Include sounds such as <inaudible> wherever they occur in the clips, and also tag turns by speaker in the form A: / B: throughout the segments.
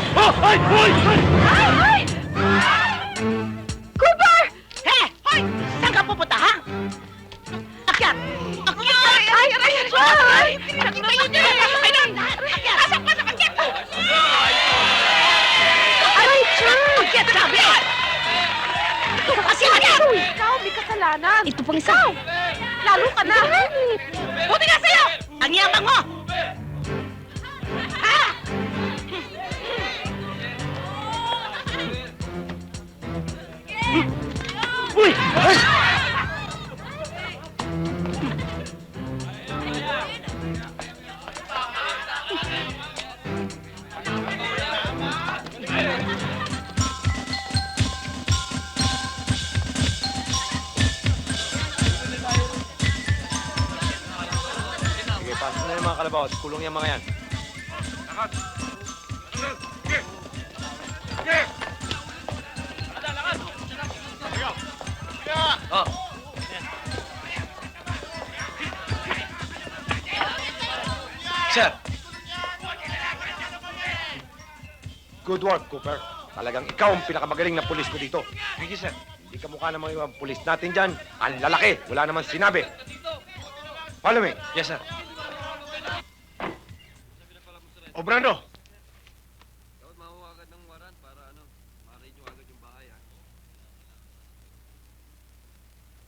A: Ay! Hoy!
B: Ay! Cooper!
C: He! Hoy! Saan ka pupunta, ha? Akyat! Akyat!
B: Ay, ay, ay, ay!
C: Ay! Nakita yun niya! Ay, doon! Akyat! Pasok, pasok! Akyat!
B: Ay!
C: Akyat, sabi! Kasi akyat!
B: Ikaw, may kasalanan.
C: Ito pang isa!
B: Lalo ka na.
C: Buti nga sa'yo! Ang yabang mo!
D: Sige, pasok na yung mga kalabaw. Kulong yung mga yan. Oh. Sir! Good work, Cooper. Talagang ikaw ang pinakamagaling na pulis ko dito. Thank you, sir. Hindi ka mukha ng mga ibang pulis natin dyan. Ang lalaki. Wala naman sinabi. Follow me. Yes, sir.
A: O, Brando!
D: Dapat makuha agad ng waran para ano, ma-arrange nyo agad yung bahay, ha?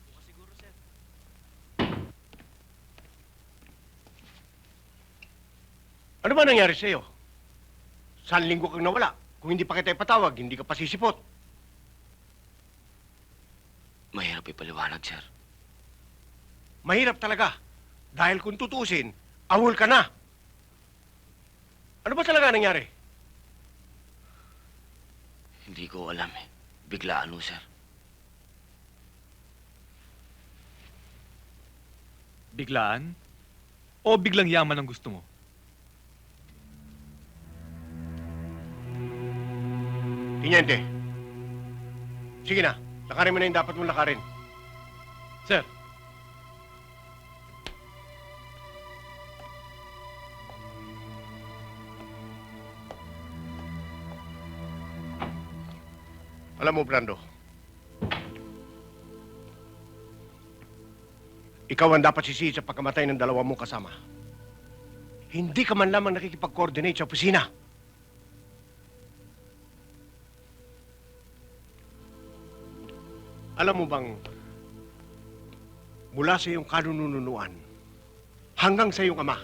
D: Bukas siguro, sir.
A: Ano ba nangyari sa'yo? Saan linggo kang nawala? Kung hindi pa kita ipatawag, hindi ka pa sisipot.
E: Mahirap ipaliwanag, sir.
A: Mahirap talaga. Dahil kung tutusin, awol ka na. Ano ba talaga nangyari?
E: Hindi ko alam eh. Biglaan ho, sir.
F: Biglaan? O biglang yaman ang gusto mo?
A: Inyente. Sige na. Lakarin mo na yung dapat mong lakarin.
F: Sir,
A: Alam mo, Brando. Ikaw ang dapat sisihin sa pagkamatay ng dalawa mong kasama. Hindi ka man lamang nakikipag-coordinate sa opisina. Alam mo bang, mula sa iyong kanununuan hanggang sa iyong ama,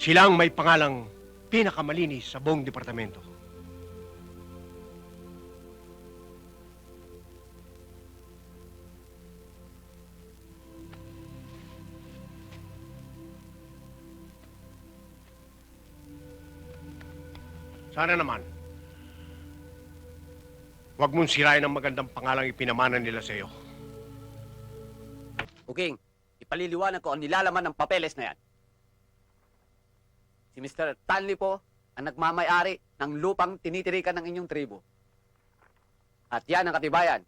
A: sila ang may pangalang pinakamalinis sa buong departamento. Sana naman, huwag mong sirain ang magandang pangalang ipinamana nila sa iyo.
G: Uging, ipaliliwanag ko ang nilalaman ng papeles na yan. Si Mr. Stanley po ang nagmamayari ng lupang tinitirikan ng inyong tribo. At yan ang katibayan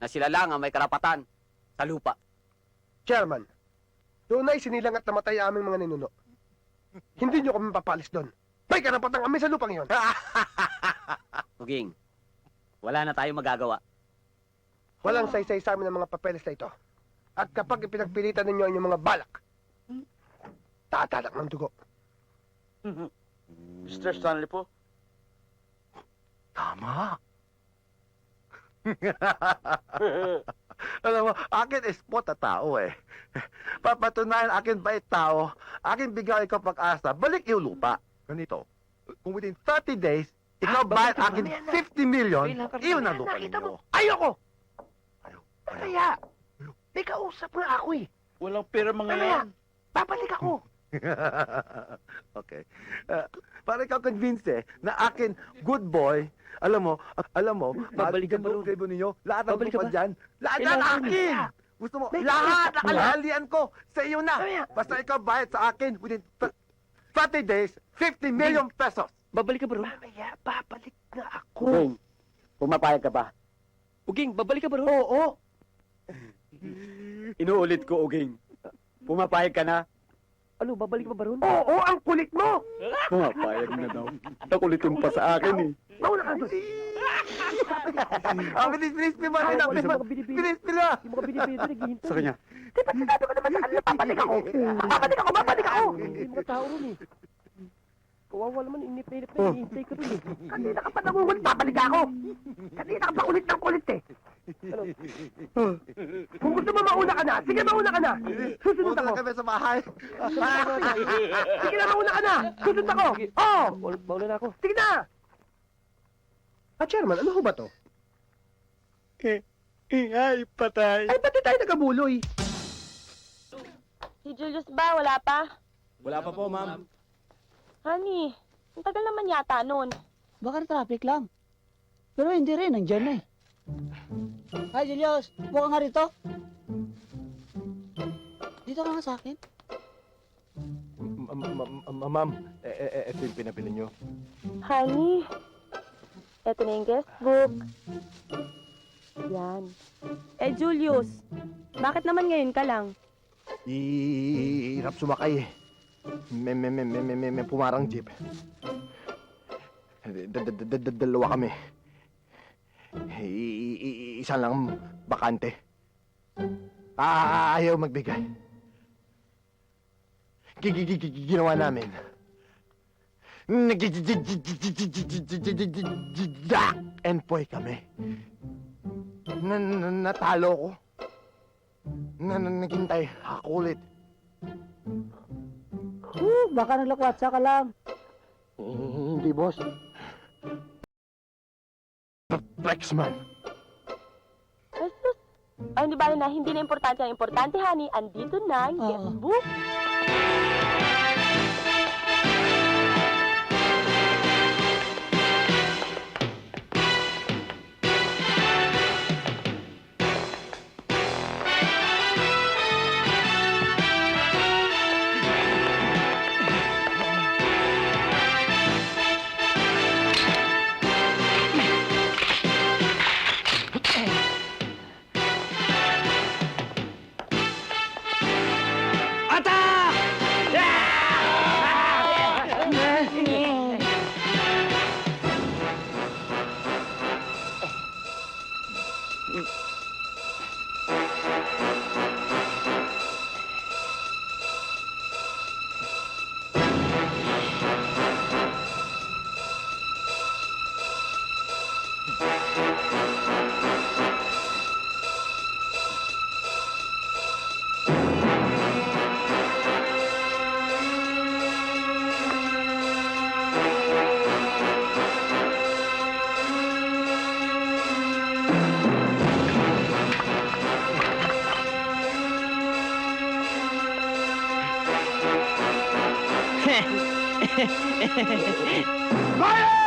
G: na sila lang ang may karapatan sa lupa.
H: Chairman, doon ay sinilang at namatay ang aming mga ninuno. Hindi nyo kami papalis doon. May karapatan kami sa lupang yon. <laughs>
G: Uging, wala na tayong magagawa.
H: Walang saysay sa amin ang mga papeles na ito. At kapag ipinagpilitan ninyo ang inyong mga balak, tatalak ng dugo. <laughs>
E: Mr. Stanley po.
H: Tama. <laughs> Alam mo, akin is spot na tao eh. Papatunayan akin bait tao, akin bigay ko pag-asa, balik yung lupa. Ganito, kung within 30 days, ikaw bayad akin 50 million, iyon ang lupa ninyo. Ayoko! Kaya, may kausap nga ako eh.
E: Walang pera mga
H: Kaya, babalik ako. <laughs> okay. Uh, para ikaw convince eh, na akin, good boy, alam mo, alam mo,
E: Babalik ka ba,
H: kayo ninyo, lahat ng
E: Babalik ka
H: lupa
E: ba?
H: dyan, lahat yan
E: Kailangan
H: akin! Gusto mo, lahat ang kalahalian ko, sa iyo na!
E: Kaya-
H: Basta ikaw bayad sa akin within th- 30 days, 50 million pesos!
E: Babalik ka ba,
H: Mamaya, babalik na ako.
G: Uging, pumapayag ka ba?
E: Uging, babalik ka ba,
H: Oo,
G: Inuulit ko, Uging. Pumapayag ka na?
I: Ano, babalik ka ba ron?
J: Oo, ang kulit mo!
I: Pumapayag na daw. Nakulitin pa sa akin eh.
J: Mauna ka doon! Ah, bilis, bilis, bilis, bilis, bilis,
I: mga binibili.
J: bilis, bilis!
I: Yung mga binibili naghihintay.
G: Sa kanya.
J: Di ba sinabi ko naman sa kanila, babalik ako! Babalik ako, babalik ako!
I: Yung mga tao ron eh. Kawawa naman, inip na
J: Oh.
I: hinihintay ka ron eh.
J: Kanina ka pa nangungulit, babalik ako! Kanina ka pa kulit ng kulit eh! Kung gusto mo mauna ka na, sige mauna ka na! Susunod ako! kami sa bahay! <laughs> sige na, mauna ka na! Susunod ako! Oo!
I: Mauna mauna na ako.
J: Sige na! Ah, Chairman, ano ho ba to?
I: Ay, patay.
J: Ay, ba't di tayo nagabuloy?
K: Si Julius ba? Wala pa?
I: Wala pa po, ma'am.
K: Honey, ang tagal naman yata nun.
L: Baka traffic lang. Pero hindi rin, nandiyan na eh. Hi, Julius. Buka nga rito. Dito ka nga sa akin.
J: Ma'am, ito yung pinabili nyo.
K: Honey, eto na yung guest book. Yan. Eh, Julius, bakit naman ngayon ka lang?
J: Hirap sumakay eh. May, may, may, may, may, may, pumarang jeep. Da- da- da- da- Dalawa kami. Isa lang bakante. Ah, ayaw magbigay. Gi- gi- gi- gi- Ginawa namin. Jack and Poy kami. Na, na, natalo ko. Na, na, naghintay ako ulit.
L: Uh, baka naglakwatsa ka lang.
J: Hindi, boss. Flexman.
K: Jesus. Ay, hindi bala na, hindi na importante. Ang importante, honey, andito na yung guest
L: Oo.
K: book. Fire!